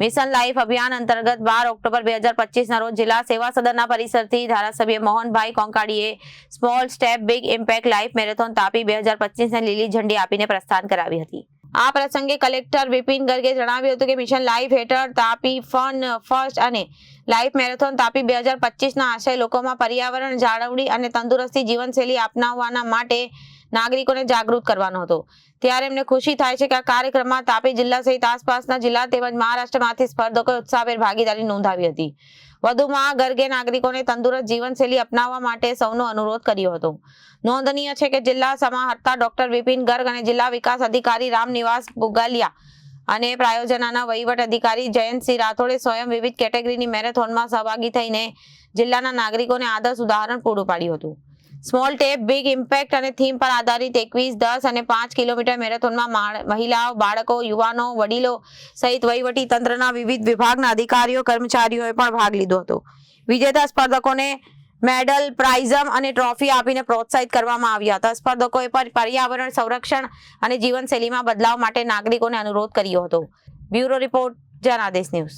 Mission life અભિયાન અંતર્ગત બાર October બે હજાર પચીસના રોજ જિલ્લા સેવા સદનના પરિસરથી ધારાસભ્ય Mohanbhai કોંકાડીએ small step big impact life marathon Tapi બે હજાર પચીસને લીલી ઝંડી આપીને પ્રસ્થાન કરાવી હતી. આ પ્રસંગે કલેક્ટર વિપિન ગર્ગે જણાવ્યું હતું કે મિશન લાઈફ હેઠળ તાપી ફન ફર્સ્ટ અને લાઈફ મેરેથોન તાપી બે હજાર પચીસના આશય લોકોમાં પર્યાવરણ, જાળવણી અને તંદુરસ્તી જીવનશૈલી અપનાવવાના માટે નાગરિકોને જાગૃત કરવાનો હતો. ત્યારે એમને ખુશી થાય છે કે આ કાર્યક્રમમાં તાપી જિલ્લા સહિત આસપાસના જિલ્લા તેમજ મહારાષ્ટ્રમાંથી સ્પર્ધકોએ ઉત્સાહભેર ભાગીદારી નોંધાવી હતી. વધુમાં ગર્ગે નાગરિકોને તંદુરસ્ત જીવનશૈલી અપનાવવા માટે સૌનો અનુરોધ કર્યો હતો. નોંધનીય છે કે જિલ્લા સમાહર્તા ડોક્ટર વિપિન ગર્ગ અને જિલ્લા વિકાસ અધિકારી રામનિવાસ બુગાલિયા અને પ્રાયોજનાના વહીવટ અધિકારી જયંતસિંહ રાઠોડે સ્વયં વિવિધ કેટેગરીની મેરેથોનમાં સહભાગી થઈને જિલ્લાના નાગરિકોને આદર્શ ઉદાહરણ પૂરું પાડ્યું હતું. સ્મોલ ટેપ, બિગ ઇમ્પેક્ટ અને થીમ પર આધારિત એકવીસ, દસ અને પાંચ કિલોમીટર મેરેથોનમાં મહિલાઓ, બાળકો, યુવાનો, વડીલો સહિત વહીવટી તંત્રના વિવિધ વિભાગના અધિકારીઓ, કર્મચારીઓએ પણ ભાગ લીધો હતો. વિજેતા સ્પર્ધકોને મેડલ, પ્રાઇઝમ અને ટ્રોફી આપીને પ્રોત્સાહિત કરવામાં આવ્યા હતા. સ્પર્ધકોએ પર પર્યાવરણ સંરક્ષણ અને જીવનશૈલીમાં બદલાવ માટે નાગરિકોને અનુરોધ કર્યો હતો. Bureau report, Janadesh news.